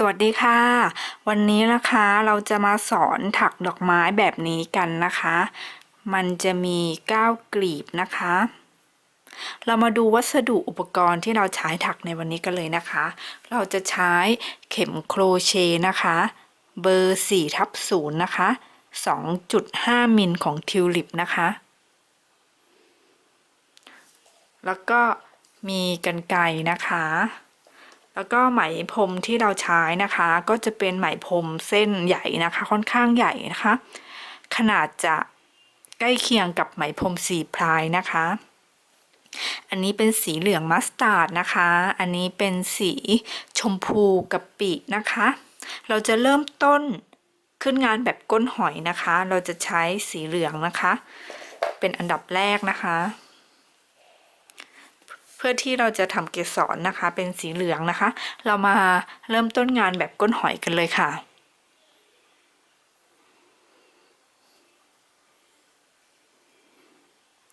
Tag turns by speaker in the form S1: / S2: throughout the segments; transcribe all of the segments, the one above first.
S1: สวัสดีค่ะ วันนี้นะคะเราจะมาสอนถักดอกไม้แบบนี้กันนะคะ มันจะมี9กลีบนะคะ เรามาดูวัสดุอุปกรณ์ที่เราใช้ถักในวันนี้กันเลยนะคะ เราจะใช้เข็มโครเชต์นะคะ เบอร์4ทับ0นะคะ 2.5 มิลของทิวลิปนะคะ แล้วก็มีกันไกรนะคะ แล้วก็ไหมพรมที่เราใช้นะคะ ก็จะเป็นไหมพรมเส้นใหญ่นะคะ ค่อนข้างใหญ่นะคะ ขนาดจะใกล้เคียงกับไหมพรมสีพลายนะคะ อันนี้เป็นสีเหลืองมัสตาร์ดนะคะ อันนี้เป็นสีชมพูกะปินะคะ เราจะเริ่มต้นขึ้นงานแบบก้นหอยนะคะ เราจะใช้สีเหลืองนะคะ เป็นอันดับแรกนะคะ เพื่อที่เราจะทำเกสรนะคะ เป็นสีเหลืองนะคะ เรามาเริ่มต้นงานแบบก้นหอยกันเลยค่ะ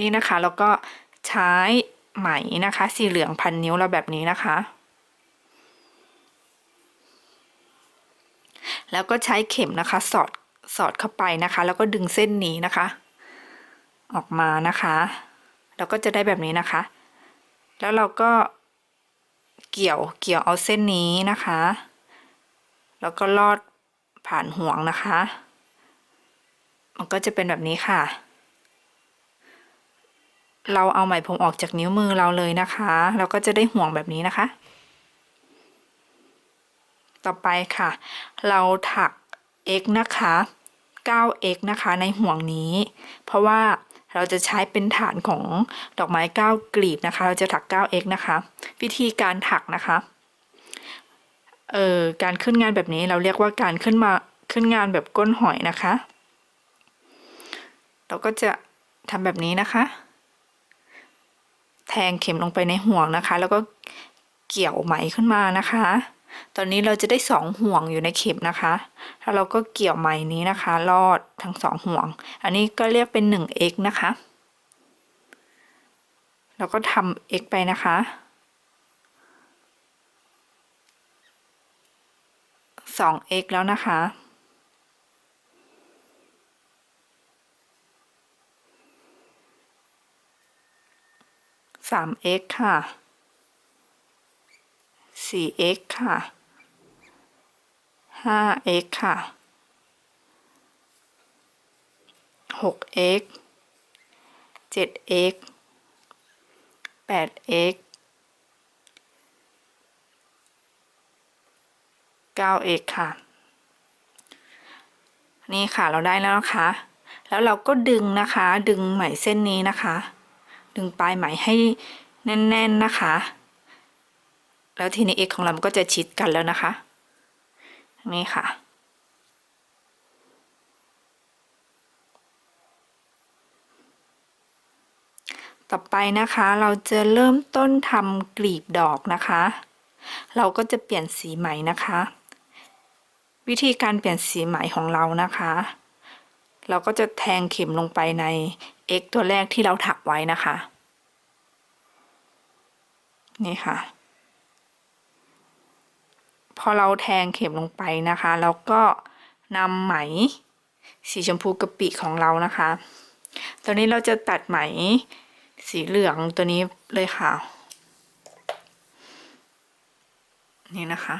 S1: นี่นะคะแล้วก็ใช้ไหมนะคะ สีเหลืองพันนิ้วเราแบบนี้นะคะ แล้วก็ใช้เข็มนะคะ สอดสอดเข้าไปนะคะ แล้วก็ดึงเส้นนี้นะคะ ออกมานะคะ แล้วก็จะได้แบบนี้นะคะ แล้วเราก็เกี่ยวเกี่ยวเอาเส้นนี้นะคะ แล้วก็ลอดผ่านห่วงนะคะ มันก็จะเป็นแบบนี้ค่ะ เราเอาไหมพรมออกจากนิ้วมือเราเลยนะคะ เราก็จะได้ห่วงแบบนี้นะคะ ต่อไปค่ะ เราถัก x นะคะ 9x นะคะในห่วงนี้ เพราะว่า เราจะใช้เป็นฐานของดอกไม้9กลีบนะคะ เราจะถัก 9x นะคะ วิธีการถักนะคะ เอ่อ การขึ้นงานแบบนี้เราเรียกว่าการขึ้นมาขึ้นงานแบบก้นหอยนะคะ เราก็จะทำแบบนี้นะคะ แทงเข็มลงไปในห่วงนะคะ แล้วก็เกี่ยวไหมขึ้นมานะคะ ตอนนี้เราจะได้สองห่วงอยู่ในเข็มนะคะแล้วเราก็เกี่ยวไหมนี้นะคะ ลอดทั้งสองห่วง อันนี้ก็เรียกเป็น 1x นะคะเราก็ทำ x ไปนะคะ 2x แล้วนะคะ 3x ค่ะ 4x ค่ะ 5x ค่ะ 6x 7x 8x 9x ค่ะ นี่ค่ะเราได้แล้วนะคะ แล้วเราก็ดึงนะคะ ดึงไหมเส้นนี้นะคะ ดึงปลายไหมให้แน่น ๆ นะคะ แล้วทีนี้ x ของเรามันก็จะชิดกันแล้วนะคะ นี่ค่ะ ต่อไปนะคะเราจะเริ่มต้นทำกลีบดอกนะคะ เราก็จะเปลี่ยนสีไหมนะคะ วิธีการเปลี่ยนสีไหมของเรานะคะ เราก็จะแทงเข็มลงไปใน x ตัวแรกที่เราถักไว้นะคะ นี่ค่ะ พอเราแทงเข็มลงไปนะคะ แล้วก็นำไหมสีชมพูกะปิของเรานะคะ ตอนนี้เราจะตัดไหมสีเหลืองตัวนี้เลยค่ะ นี่นะคะ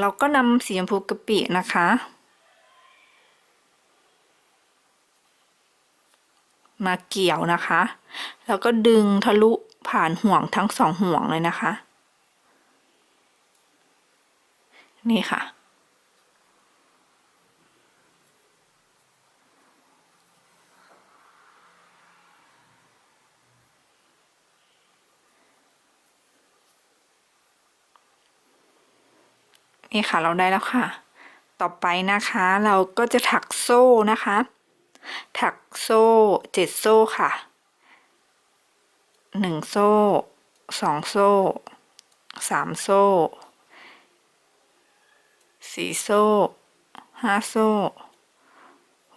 S1: เราก็นำสีชมพูกะปินะคะ มาเกี่ยวนะคะ แล้วก็ดึงทะลุผ่านห่วงทั้งสองห่วงเลยนะคะ นี่ค่ะ นี่ค่ะเราได้แล้วค่ะ ต่อไปนะคะเราก็จะถักโซ่นะคะ ถักโซ่เจ็ดโซ่ค่ะหนึ่งโซ่สองโซ่สามโซ่สี่โซ่ห้าโซ่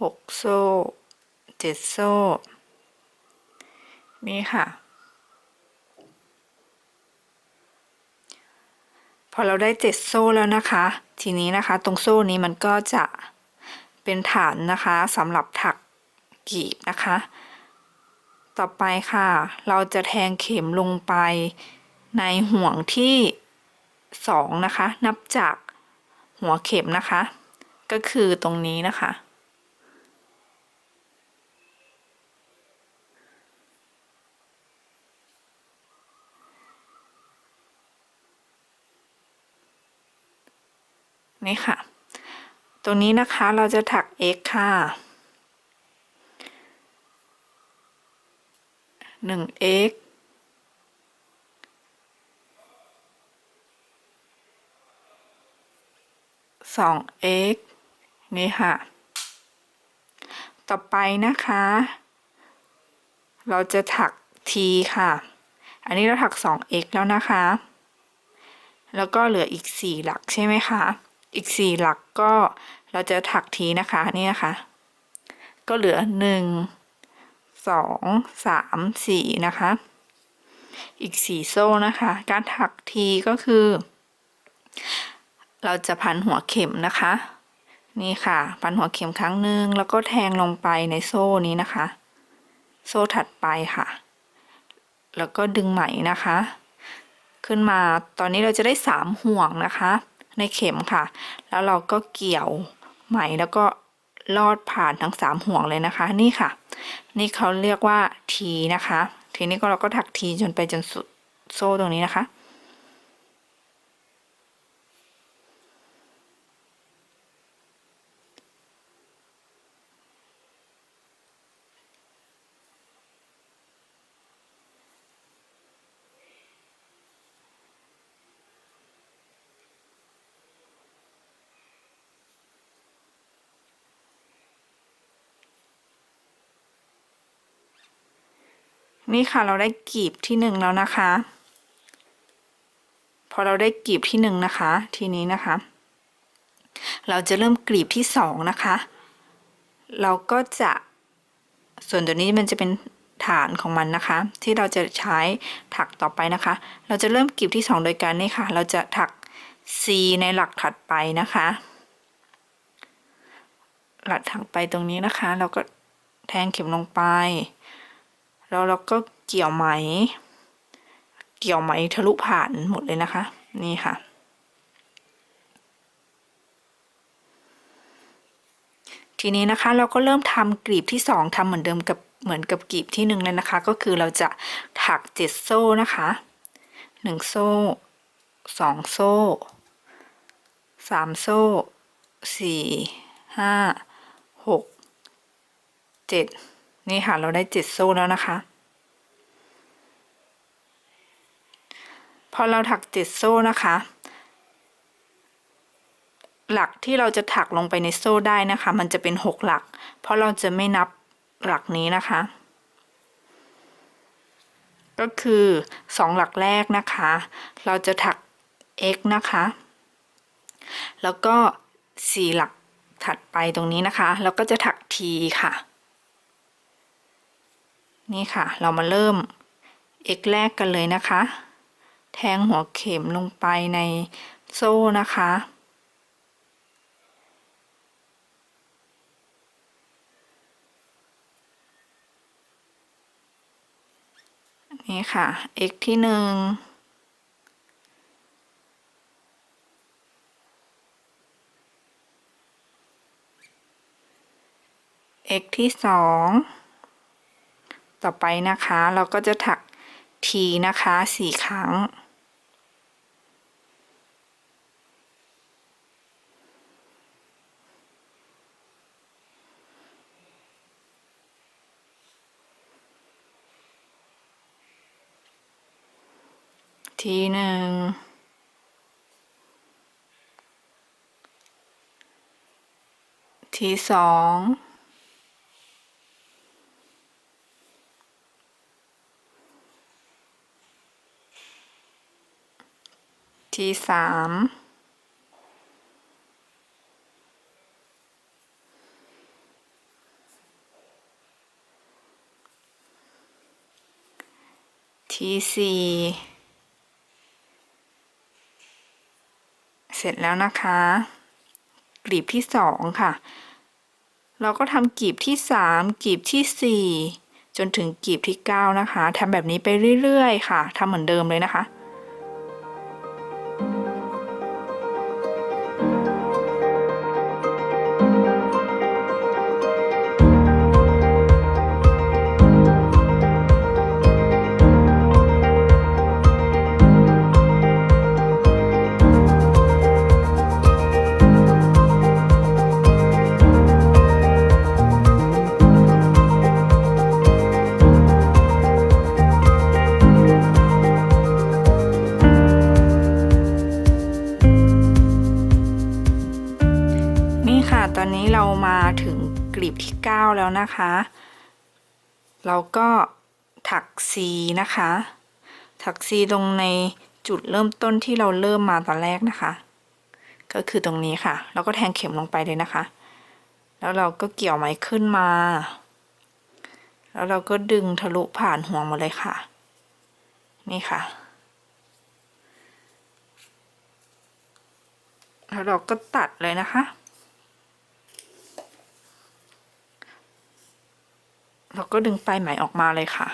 S1: หกโซ่เจ็ดโซ่ นี่ค่ะ พอเราได้เจ็ดโซ่แล้วนะคะ ทีนี้นะคะ ตรงโซ่นี้มันก็จะ เป็นฐานนะคะสำหรับถักกีบนะคะ ต่อไปค่ะ เราจะแทงเข็มลงไปในห่วงที่สองนะคะ นับจากหัวเข็มนะคะ ก็คือตรงนี้นะคะ นี่ค่ะ รงนี้นะคะเราจะถัก x ค่ะหนึ่ง x สอง x นี่ค่ะ ต่อไปนะคะ เราจะถัก t ค่ะ อันนี้เราถัก 2x แล้วนะคะ แล้วก็เหลืออีก 4 หลักใช่ไหมคะ อีก 4 หลักก็ เราจะถักทีนะคะนี่นะคะก็เหลือ1 2 3 4นะคะ อีก4โซ่นะคะ การถักทีก็คือ เราจะพันหัวเข็มนะคะ นี่ค่ะ พันหัวเข็มครั้งหนึ่งแล้วก็แทงลงไปในโซ่นี้นะคะ โซ่ถัดไปค่ะ แล้วก็ดึงไหมนะคะ ขึ้นมาตอนนี้เราจะได้สามห่วงนะคะ ในเข็มค่ะ แล้วเราก็เกี่ยว ไหมแล้วก็ลอดผ่านทั้งสามห่วงเลยนะคะ นี่ค่ะ นี่เขาเรียกว่าทีนะคะ ทีนี้ก็เราก็ถักทีจนไปจนสุดโซ่ตรงนี้นะคะ นี่ค่ะเราได้กีบที่หนึ่งแล้วนะคะ พอเราได้กีบที่หนึ่งนะคะ ทีนี้นะคะ เราจะเริ่มกลีบที่สองนะคะ เราก็จะส่วนตัวนี้มันจะเป็นฐานของมันนะคะ ที่เราจะใช้ถักต่อไปนะคะ เราจะเริ่มกลีบที่สองโดยการนี่ค่ะ เราจะถัก C ในหลักถัดไปนะคะ หลักถัดไปตรงนี้นะคะ เราก็แทงเข็มลงไป แล้วเราก็เกี่ยวไหม เกี่ยวไหมทะลุผ่านหมดเลยนะคะ นี่ค่ะ ทีนี้นะคะเราก็เริ่มทำกลีบที่สองทำเหมือนเดิมกับเหมือนกับกลีบที่หนึ่งเลยนะคะ ก็คือเราจะถักเจ็ดโซ่นะคะหนึ่งโซ่สองโซ่สามโซ่สี่ห้าหกเจ็ด นี่ค่ะ เราได้เจ็ดโซ่แล้วนะคะ พอเราถักเจ็ดโซ่นะคะ หลักที่เราจะถักลงไปในโซ่ได้นะคะ มันจะเป็นหกหลัก เพราะเราจะไม่นับหลักนี้นะคะ ก็คือสองหลักแรกนะคะ เราจะถัก x นะคะ แล้วก็สี่หลักถัดไปตรงนี้นะคะ เราก็จะถัก t ค่ะ นี่ค่ะ เรามาเริ่ม x แรกกันเลยนะคะ แทงหัวเข็มลงไปในโซ่นะคะ นี่ค่ะ x ที่หนึ่ง x ที่สอง ต่อไปนะคะ เราก็จะถัก t นะคะสี่ครั้ง ทีหนึ่งทีสอง ทีสามทีสี่เสร็จแล้วนะคะ กลีบที่สองค่ะ เราก็ทำกลีบที่สามกลีบที่สี่จนถึงกลีบที่เก้านะคะทำแบบนี้ไปเรื่อยๆ ค่ะทำเหมือนเดิมเลยนะคะ แล้วนะคะ เราก็ถักซีนะคะ ถักซีลงในจุดเริ่มต้นที่เราเริ่มมาตอนแรกนะคะ ก็คือตรงนี้ค่ะ แล้วก็แทงเข็มลงไปเลยนะคะ แล้วเราก็เกี่ยวไหมขึ้นมา แล้วเราก็ดึงทะลุผ่านห่วงมาเลยค่ะ นี่ค่ะ แล้วเราก็ตัดเลยนะคะ เราก็ดึงปลายไหมออกมาเลยค่ะ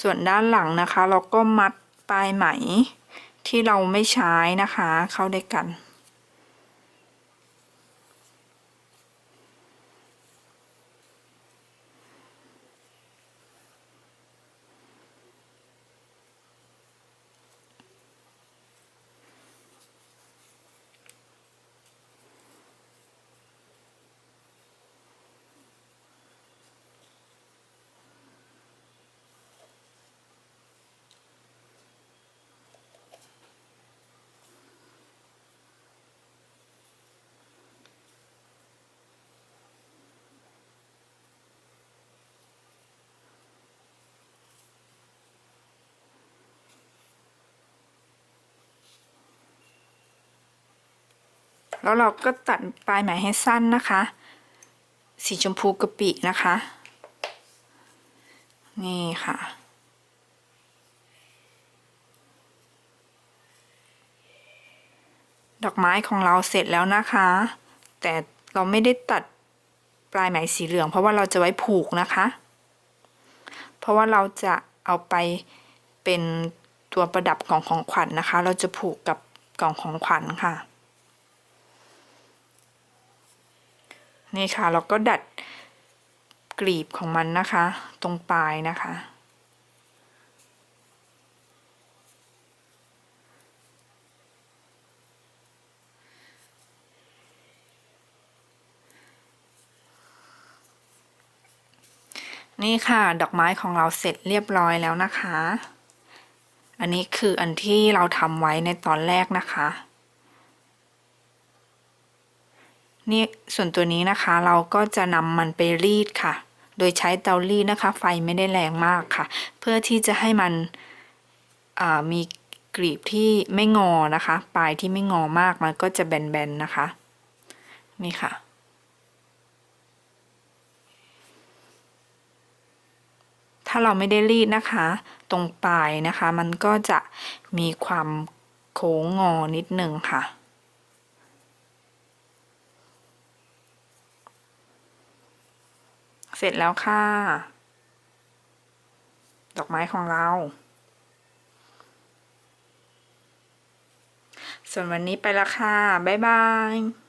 S1: ส่วนด้านหลังนะคะ เราก็มัดปลายไหมที่เราไม่ใช้นะคะ เข้าด้วยกัน แล้วเราก็ตัดปลายไหมให้สั้นนะคะ สีชมพูกะปินะคะ นี่ค่ะ ดอกไม้ของเราเสร็จแล้วนะคะ แต่เราไม่ได้ตัดปลายไหมสีเหลือง เพราะว่าเราจะไว้ผูกนะคะ เพราะว่าเราจะเอาไปเป็นตัวประดับกล่องของขวัญนนะคะ เราจะผูกกับกล่องของขวัญค่ะ นี่ค่ะเราก็ดัดกลีบของมันนะคะ ตรงปลายนะคะ นี่ค่ะดอกไม้ของเราเสร็จเรียบร้อยแล้วนะคะ อันนี้คืออันที่เราทำไว้ในตอนแรกนะคะ นี่ส่วนตัวนี้นะคะเราก็จะนำมันไปรีดค่ะ โดยใช้เตารีดนะคะ ไฟไม่ได้แรงมากค่ะ เพื่อที่จะให้มันมีกลีบที่ไม่งอนะคะ ปลายที่ไม่งอมากมันก็จะแบนๆนะคะ นี่ค่ะ ถ้าเราไม่ได้รีดนะคะ ตรงปลายนะคะ มันก็จะมีความโค้งงอนิดนึงค่ะ สร็จแล้วค่ะ ดอกไม้ของเรา ส่วนวันนี้ไปละค่ะ บ๊ายบาย